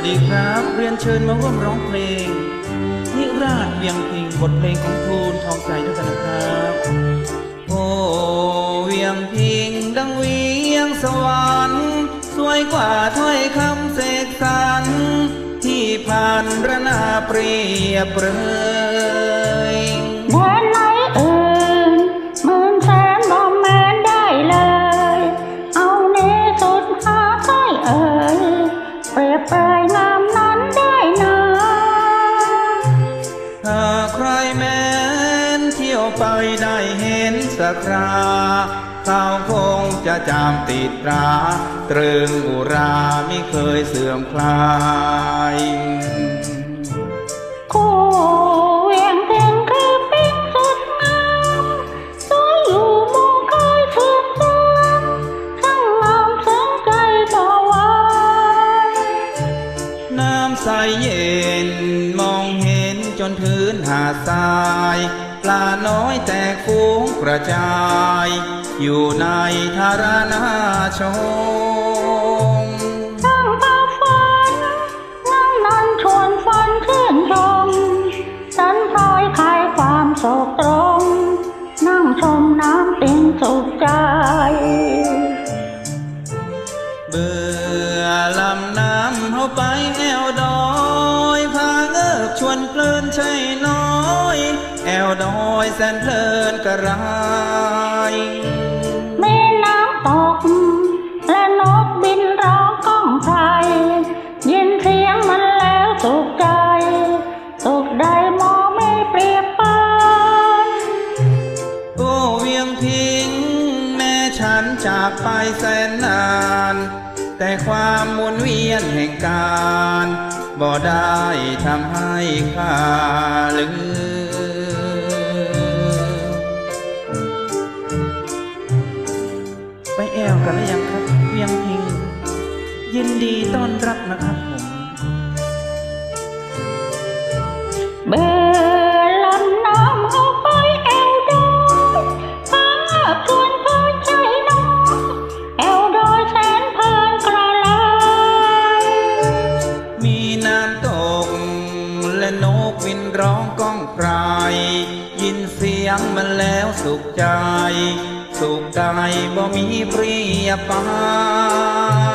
วัสดีครับ เรียนเชิญมาร่วมร้องเพลง นิราชเวียงพิงบทเพลงของทูลทองใจด้วยกันนะครับโอ้เวียงพิงดังเวียงสวรรค์สวยกว่าถ้อยคำเสกสรรที่ผ่านระนาเปรียบเปรยามนั้นได้นะถ้าใครแม้นเที่ยวไปได้เห็นสักคราเขาคงจะจำติดตราตรึงอุราไม่เคยเสื่อมคลาย ใสเย็น มองเห็นจนพื้นหาดทราย ปลาน้อยแตกฟูงกระจาย อยู่ในธารณาชมช่างตาฝันนั่งนันชวนฝันชื่นชมฉันพลอยคลายความโศกตรง นั่งชมน้ำเปิงสุขใจ เบื่อลำน้ำเข้าไปแอวดอยพาเอิบชวนเพลินใช่น้อย แอวดอยแสนเพลินกระไรมีน้ำตก และนกบินร้องก้องไพรยินเสียงมันแล้วสุขใจ สุขใดมองไม่เปรียบปานโอ้เวียงพิงแม่ฉัน จากไปแสนนาน แต่ความหมุนเวียนแห่งการบ่ได้ทำให้ข้าลืมไปแอวกันหรือยังครับ เวียงพิง ยินดีต้อนรับนะครับผมเน้ำตก และนกวินร้องก้องไพรยินเสียงมันแล้วสุขใจ สุขใจบ่มีเปรียบปาน